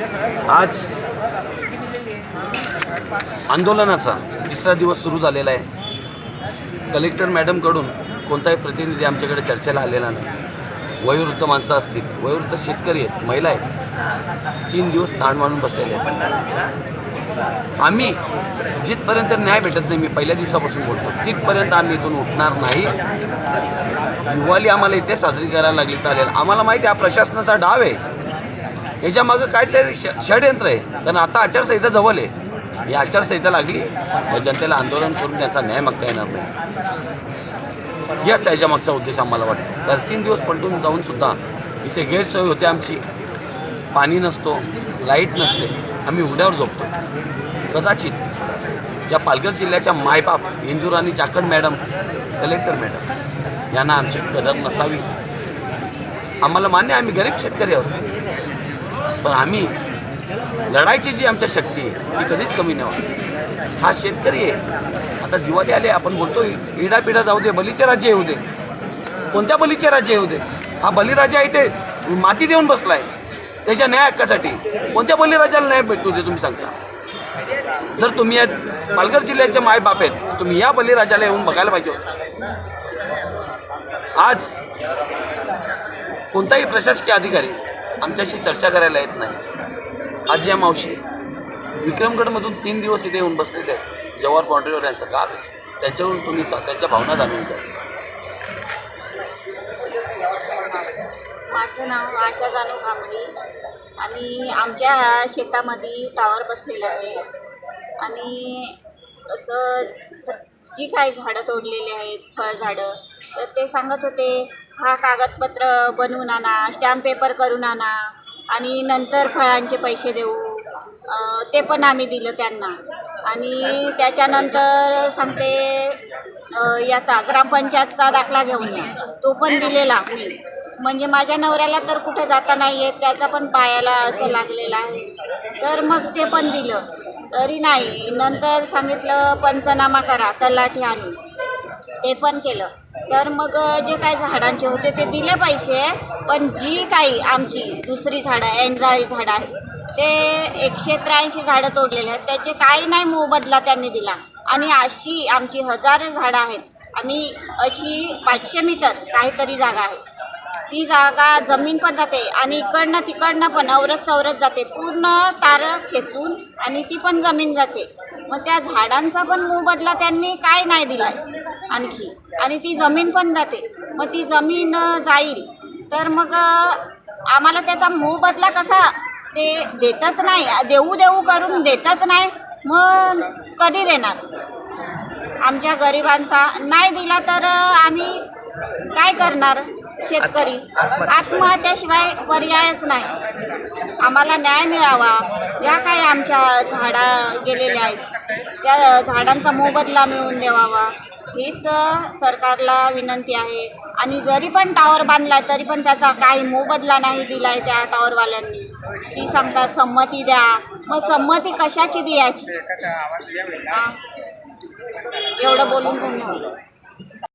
आज आंदोलनाचा तिसरा दिवस सुरू झालेला आहे. कलेक्टर मॅडमकडून कोणताही प्रतिनिधी आमच्याकडे चर्चेला आलेला नाही. वयोवृद्ध माणसं असतील वयोवृद्ध शेतकरी आहेत महिला आहेत तीन दिवस ताण मारून बसलेले आहेत. आम्ही जिथपर्यंत न्याय भेटत नाही मी पहिल्या दिवसापासून बोलतो तिथपर्यंत आम्ही इथून उठणार नाही. दिवाळी आम्हाला इथे साजरी करायला लागली चालेल. आम्हाला माहिती आहे हा प्रशासनाचा डाव आहे. याच्या मागं काहीतरी ष षडयंत्र आहे. कारण आता आचारसंहिता जवळ आहे. ही आचारसंहिता लागली व जनतेला आंदोलन करून त्याचा न्याय मागता येणार नाही. याच याच्या मागचा उद्देश आम्हाला वाटतो. तर तीन दिवस पलटून जाऊन सुद्धा इथे गैरसोय होते आमची. पाणी नसतो लाइट नसते. आम्ही उघड्यावर झोपतो. कदाचित या पालघर जिल्ह्याच्या मायबाप Indurani Chakan madam collector madam यांना आमची कदर नसावी. आम्हाला मान्य आम्ही गरीब शेतकरी आहोत. पण आम्ही लढायची जी आमच्या शक्ती आहे ती कधीच कमी नाही हा शेतकरी आहे. आता दिवाळी आले आपण बोलतो इडापिडा जाऊ दे बलीचे राज्य येऊ दे. कोणत्या बलीचे राज्य येऊ दे? हा बलिराजा ते माती देऊन बसला आहे त्याच्या न्याय हक्कासाठी. कोणत्या बलिराजाला न्याय भेटू दे तुम्ही सांगता? जर तुम्ही या पालघर जिल्ह्याचे मायबाप आहेत तुम्ही या बलिराजाला येऊन बघायला पाहिजे होतं. आज कोणताही प्रशासकीय अधिकारी आमच्याशी चर्चा करायला येत नाही. आज या मावशी विक्रमगडमधून तीन दिवस इथे येऊन बसलेले आहेत. जवाहर बाँड्रीवर यांचं गाव आहे. तुम्ही त्यांच्या भावना जाणून घ्या. माझं नाव आशा जानू कांबळे आणि आमच्या शेतामध्ये टावर बसलेला आहे. आणि असं जी काही झाडं तोडलेली आहेत फळझाडं तर ते सांगत होते हा कागदपत्र बनवून आणा स्टॅम्प पेपर करून आणा आणि नंतर फळांचे पैसे देऊ. ते पण आम्ही दिलं त्यांना. आणि त्याच्यानंतर सांगते याचा ग्रामपंचायतचा दाखला घेऊन या. तो पण दिलेला. मी म्हणजे माझ्या नवऱ्याला तर कुठे जाता नाही येत त्याचा पण पायाला असं लागलेलं आहे. तर मग ते पण दिलं. तरी नाही. नंतर सांगितलं पंचनामा करा तलाठी आणून. ते पण केलं. तर मग जे काय झाडांचे होते ते दिले पैसे पण जी काही आमची दुसरी झाडं एंजाळी झाडं आहेत ते एकशे त्र्याऐंशी झाडं तोडलेले आहेत. त्याचे काही नाही मोबदला त्यांनी दिला. आणि अशी आमची हजारो झाडं आहेत. आणि अशी पाचशे मीटर काहीतरी जागा आहे. ती जागा जमीन पण जाते आणि इकडनं तिकडनं पण औरत चौरत जाते. पूर्ण तारं खेचून आणि ती पण जमीन जाते. मग त्या झाडांचा पण मोबदला त्यांनी काय नाही दिला आणखी. आणि ती जमीन पण जाते. मग ती जमीन जाईल. तर मग आम्हाला त्याचा मोबदला कसा? ते देतच नाही. देऊ देऊ करून देतच नाही. मग कधी देणार? आमच्या गरिबांचा नाही दिला तर आम्ही काय करणार शेतकरी? आत्महत्याशिवाय पर्यायच नाही. आम्हाला न्याय मिळावा. ज्या काही आमच्या झाडा गेलेल्या आहेत. त्या झाडांचा मोबदला मिळवून द्यावा हीच सरकारला विनंती आहे. आणि जरी पण टावर बांधला तरी पण त्याचा काही मोबदला नाही दिलाय त्या टावरवाल्यांनी ती सांगतात संमती द्या. मग संमती कशाची द्यायची? एवढं बोलून धन्यवाद